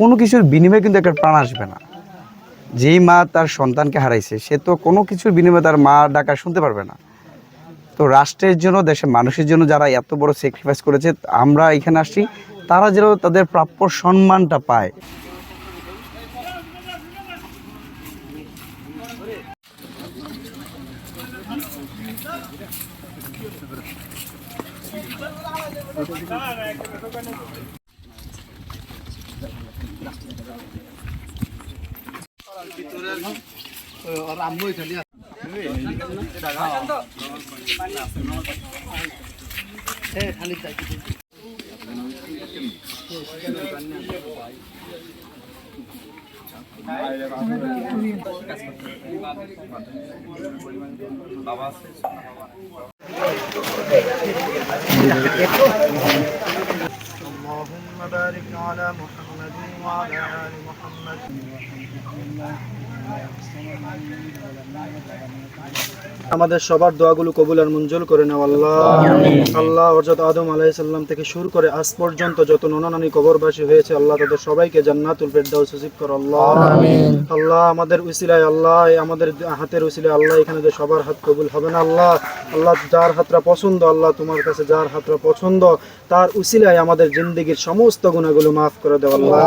কোনো কিছুর বিনিময়ে কিন্তু একটা প্রাণ আসবে না। যেই মা তার সন্তানকে হারাইছে, সে তো কোনো কিছুর বিনিময়ে তার মা ডাকা শুনতে পারবে না। তো রাষ্ট্রের জন্য, দেশের মানুষের জন্য যারা এত বড় স্যাক্রিফাইস করেছে, আমরা এখানে আসছি, তারা যেন তাদের প্রাপ্য সম্মানটা পায়। اللهم بارك على محمد وعلى آل محمد আমাদের সবার দোয়াগুলো কবুল আর মঞ্জুর করে নাও আল্লাহ। আল্লাহ হযরত আদম আলাইহিস সালাম থেকে শুরু করে আজ পর্যন্ত যত নননানি কবরবাসী হয়েছে আল্লাহ তাদের সবাইকে জান্নাতুল ফেরদাউস নসিব করো আল্লাহ। আল্লাহ আমাদের উসিলায় আল্লাহ আমাদের হাতের উসিলায় আল্লাহ এখানে যে সবার হাত কবুল হবে না আল্লাহ। আল্লাহ যার হাতটা পছন্দ আল্লাহ তোমার কাছে যার হাতটা পছন্দ তার উসিলায় আমাদের জিন্দগির সমস্ত গুণাগুলো মাফ করে দাও আল্লাহ।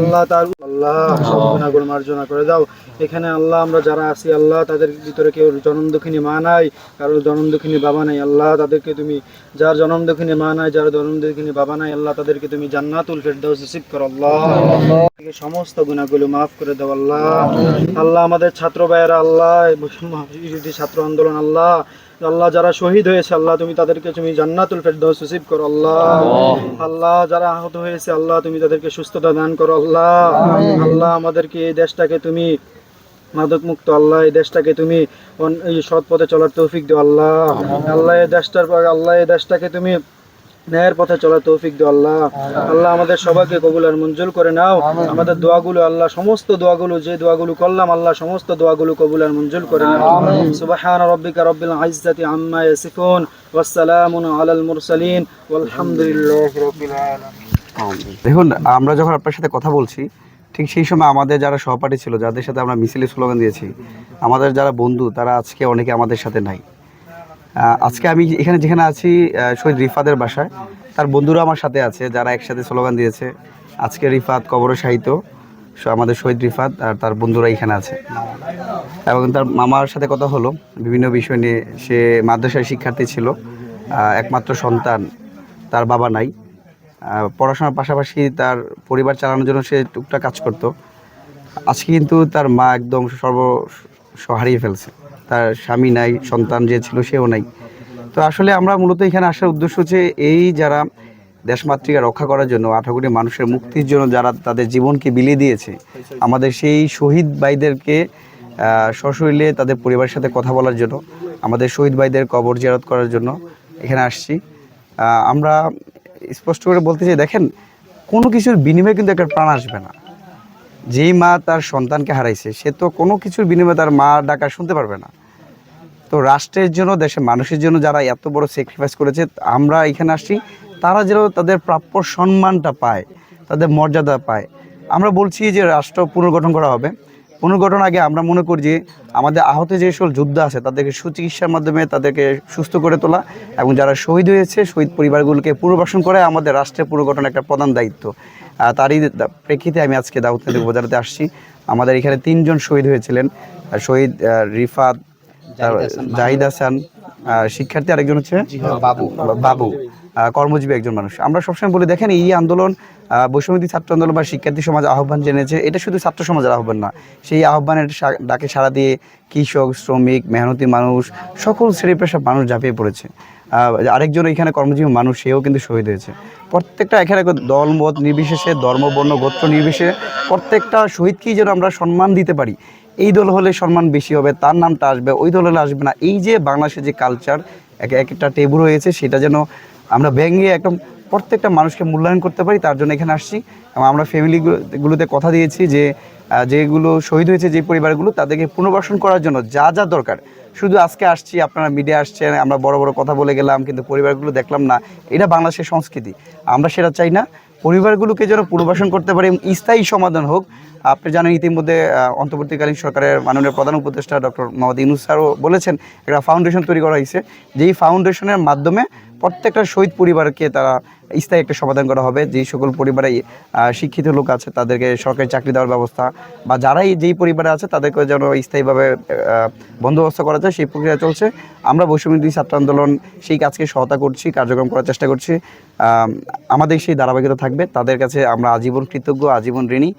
আল্লাহ তার আল্লাহ সব গুণাগুলো মার্জনা করে দাও। এখানে আল্লাহ আমরা যারা আছি, আল্লাহ তাদের ভিতরে কেউ জনম দুঃখিনী মা নাই, কারোর জনম দুঃখিনী বাবা নাই, আল্লাহ তাদেরকে তুমি যার জনম দুঃখিনী মা নাই, যার জনম দুঃখিনী বাবা নাই, আল্লাহ তাদেরকে তুমি জান্নাতুল ফেরদাউস নসিব করো, আল্লাহ। সমস্ত গুণাগুলো মাফ করে দাও, আল্লাহ। আল্লাহ আমাদের ছাত্র ভাইয়েরা, আল্লাহ ছাত্র আন্দোলন, আল্লাহ। আল্লাহ যারা শহীদ হয়েছে, আল্লাহ তুমি তাদেরকে তুমি জান্নাতুল ফেরদাউস নসিব করো, আল্লাহ। আল্লাহ যারা আহত হয়েছে, আল্লাহ তুমি তাদেরকে সুস্থতা দান করো, আল্লাহ। আল্লাহ আমাদেরকে এই দেশটাকে তুমি মাদক মুক্ত আল্লাহ এই দেশটাকে তুমি সৎ পথে চলার তৌফিক দিও আল্লাহ। আল্লাহ এই দেশটার পর আল্লাহ এই দেশটাকে তুমি ন্যায়ের পথে চলার তৌফিক দিও আল্লাহ। আল্লাহ আমাদের সবাইকে কবুল আর মঞ্জুর করে নাও। আমাদের দোয়াগুলো আল্লাহ সমস্ত দোয়াগুলো যে দোয়াগুলো করলাম আল্লাহ সমস্ত দোয়াগুলো কবুল আর মঞ্জুর করে নাও। সুবহান রাব্বিকা রাব্বিল ইজ্জাতি আম্মা ইয়াসিফুন ওয়াসসালামুন আলাল মুরসালিন ওয়ালহামদুলিল্লাহি রাব্বিল আলামিন। দেখুন আমরা যখন আপনার সাথে কথা বলছি ঠিক সেই সময় আমাদের যারা সহপাঠী ছিল, যাদের সাথে আমরা মিছিলে স্লোগান দিয়েছি, আমাদের যারা বন্ধু, তারা আজকে অনেকে আমাদের সাথে নাই। আজকে আমি এখানে যেখানে আছি শহীদ রিফাদের বাসায়। তার বন্ধুরা আমার সাথে আছে, যারা একসাথে স্লোগান দিয়েছে। আজকে রিফাত কবর সাহিত্য আমাদের শহীদ রিফাত আর তার বন্ধুরা এখানে আছে। এবং তার মামার সাথে কথা হলো, বিভিন্ন বিষয় নিয়ে। সে মাদ্রাসায় শিক্ষার্থী ছিল একমাত্র সন্তান, তার বাবা নাই। পড়াশোনার পাশাপাশি তার পরিবার চালানোর জন্য সে টুকটাক কাজ করত। আজকে কিন্তু তার মা একদম সর্ব হারিয়ে ফেলছে। তার স্বামী নাই, সন্তান যে ছিল সেও নাই। তো আসলে আমরা মূলত এখানে আসার উদ্দেশ্য হচ্ছে এই যারা দেশমাতৃকা রক্ষা করার জন্য আঠারো মানুষের মুক্তির জন্য যারা তাদের জীবনকে বিলিয়ে দিয়েছে, আমাদের সেই শহীদ ভাইদেরকে সশরীরে তাদের পরিবারের সাথে কথা বলার জন্য, আমাদের শহীদ ভাইদের কবর জিয়ারত করার জন্য এখানে আসছি। আমরা স্পষ্ট করে বলতে চাই, দেখেন, কোনো কিছুর বিনিময়ে কিন্তু একটা প্রাণ আসবে না। যেই মা তার সন্তানকে হারাইছে, সে তো কোনো কিছুর বিনিময়ে তার মা ডাকা শুনতে পারবে না। তো রাষ্ট্রের জন্য, দেশের মানুষের জন্য যারা এত বড় স্যাক্রিফাইস করেছে, আমরা এখানে আসছি, তারা যেন তাদের প্রাপ্য সম্মানটা পায়, তাদের মর্যাদা পায়। আমরা বলছি যে রাষ্ট্র পুনর্গঠন করা হবে। পুনর্গঠন আগে আমরা মনে করি যে আমাদের আহত যে সকল যোদ্ধা আছে তাদেরকে সুচিকিৎসার মাধ্যমে তাদেরকে সুস্থ করে তোলা এবং যারা শহীদ হয়েছে শহীদ পরিবারগুলোকে পুনর্বাসন করে আমাদের রাষ্ট্রের পুনর্গঠন একটা প্রধান দায়িত্ব। তারই প্রেক্ষিতে আমি আজকে দাউদ নদী উপজেলাতে আসছি। আমাদের এখানে তিনজন শহীদ হয়েছিলেন। শহীদ রিফাত জাহিদ হাসান শিক্ষার্থী আরেকজন হচ্ছে? বাবু। বাবু। আহ, কর্মজীবী একজন মানুষ। আমরা সবসময় বলি দেখেন এই আন্দোলন আহ, ছাত্র আন্দোলন বা শিক্ষার্থী সমাজ আহ্বান জেনেছে এটা শুধু ছাত্র সমাজের আহ্বান না। সেই আহ্বানের ডাকে সাড়া দিয়ে কৃষক শ্রমিক মেহনতি মানুষ সকল শ্রেণি পেশার মানুষ ঝাঁপিয়ে পড়েছে। আরেকজন এখানে কর্মজীবী মানুষ সেও কিন্তু শহীদ হয়েছে। প্রত্যেকটা এখানে দল মত নির্বিশেষে ধর্ম বর্ণ গোত্র নির্বিশেষে প্রত্যেকটা শহীদকেই যেন আমরা সম্মান দিতে পারি। এই দল হলে সম্মান বেশি হবে তার নামটা আসবে ওই দল হলে আসবে না। এই যে বাংলাদেশের যে কালচার এক একটা টেবুল হয়েছে সেটা যেন আমরা ভেঙে একদম প্রত্যেকটা মানুষকে মূল্যায়ন করতে পারি, তার জন্য এখানে আসছি। এবং আমরা ফ্যামিলিগুলোতে কথা দিয়েছি যে যেগুলো শহীদ হয়েছে যে পরিবারগুলো, তাদেরকে পুনর্বাসন করার জন্য যা যা দরকার। শুধু আজকে আসছি, আপনারা মিডিয়া আসছেন, আমরা বড় বড় কথা বলে গেলাম, কিন্তু পরিবারগুলো দেখলাম না। এটা বাংলাদেশের সংস্কৃতি। আমরা সেটা চাই না। পরিবারগুলোকে যেন পুনর্বাসন করতে পারে স্থায়ী সমাধান হোক। আপনি জানেন, ইতিমধ্যে অন্তর্বর্তীকালীন সরকারের মাননীয় প্রধান উপদেষ্টা ডক্টর মোহাম্মদ ইউনুস স্যারও বলেছেন, একটা ফাউন্ডেশন তৈরি করা হয়েছে। যেই ফাউন্ডেশনের মাধ্যমে প্রত্যেকটা শহীদ পরিবারকে তারা স্থায়ী একটা সমাধান করা হবে। যেই সকল পরিবারে শিক্ষিত লোক আছে, তাদেরকে সরকারি চাকরি দেওয়ার ব্যবস্থা বা যারাই যেই পরিবারে আছে তাদেরকে যেন স্থায়ীভাবে বন্দোবস্ত করা যায়, সেই প্রক্রিয়া চলছে। আমরা বৈষম্যবিরোধী ছাত্র আন্দোলন সেই কাজকে সহায়তা করছি, কার্যক্রম করার চেষ্টা করছি। আমাদের সেই ধারাবাহিকতা থাকবে। তাদের কাছে আমরা আজীবন কৃতজ্ঞ, আজীবন ঋণী।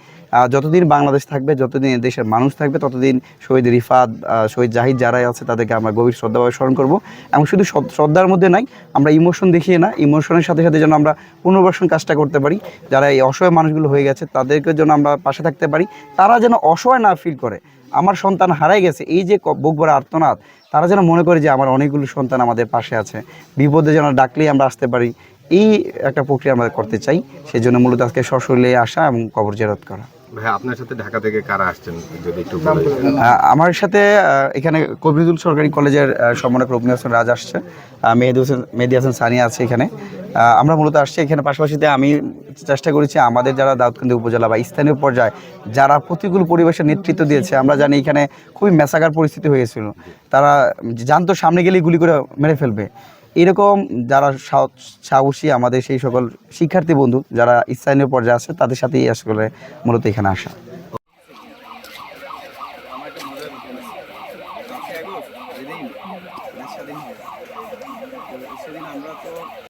যতদিন বাংলাদেশ থাকবে, যতদিন দেশের মানুষ থাকবে, ততদিন শহীদ রিফাত শহীদ জাহিদ যারাই আছে, তাদেরকে আমরা গভীর শ্রদ্ধাভাবে স্মরণ করব। এবং শুধু শ্রদ্ধার মধ্যে নাই, আমরা ইমোশন দেখিয়ে না, ইমোশনের সাথে সাথে যেন আমরা পুনর্বাসন কাজটা করতে পারি। যারা এই অসহায় মানুষগুলো হয়ে গেছে তাদেরকে যেন আমরা পাশে থাকতে পারি। তারা যেন অসহায় না ফিল করে। আমার সন্তান হারাই গেছে এই যে ক- বুক আর্তনাদ তারা যেন মনে করে যে আমার অনেকগুলো সন্তান আমাদের পাশে আছে। বিপদে যেন ডাকলেই আমরা আসতে পারি। এই একটা প্রক্রিয়া আমরা করতে চাই। সেই জন্য মূলত আজকে সশরীরে আসা এবং কবর জেরত করা। ভাই আপনার সাথে ঢাকা থেকে কারা আসছেন যদি একটু বলে দিতেন। আহ, আমার সাথে এখানে কবিরুল সরকারি কলেজের সম্মানক রবীন্দ্র হোসেন রাজ আসছে। মেহেদি হোসেন মেহেদি হাসান সানিয়া আছে এখানে। আমরা মূলত আসছি এখানে পাশাপাশিতে আমি চেষ্টা করেছি আমাদের যারা দাউদকান্দি উপজেলা বা স্থানীয় পর্যায়ে যারা প্রতিকূল পরিবেশের নেতৃত্ব দিয়েছে, আমরা জানি এখানে খুবই মেসাকার পরিস্থিতি হয়েছিল। তারা জানতো সামনে গেলেই গুলি করে মেরে ফেলবে। এরকম যারা সাহ- সাহসী আমাদের সেই সকল শিক্ষার্থী বন্ধু যারা স্থানীয় পর্যায়ে আছে, তাদের সাথেই আসলে মূলত এখানে আসা।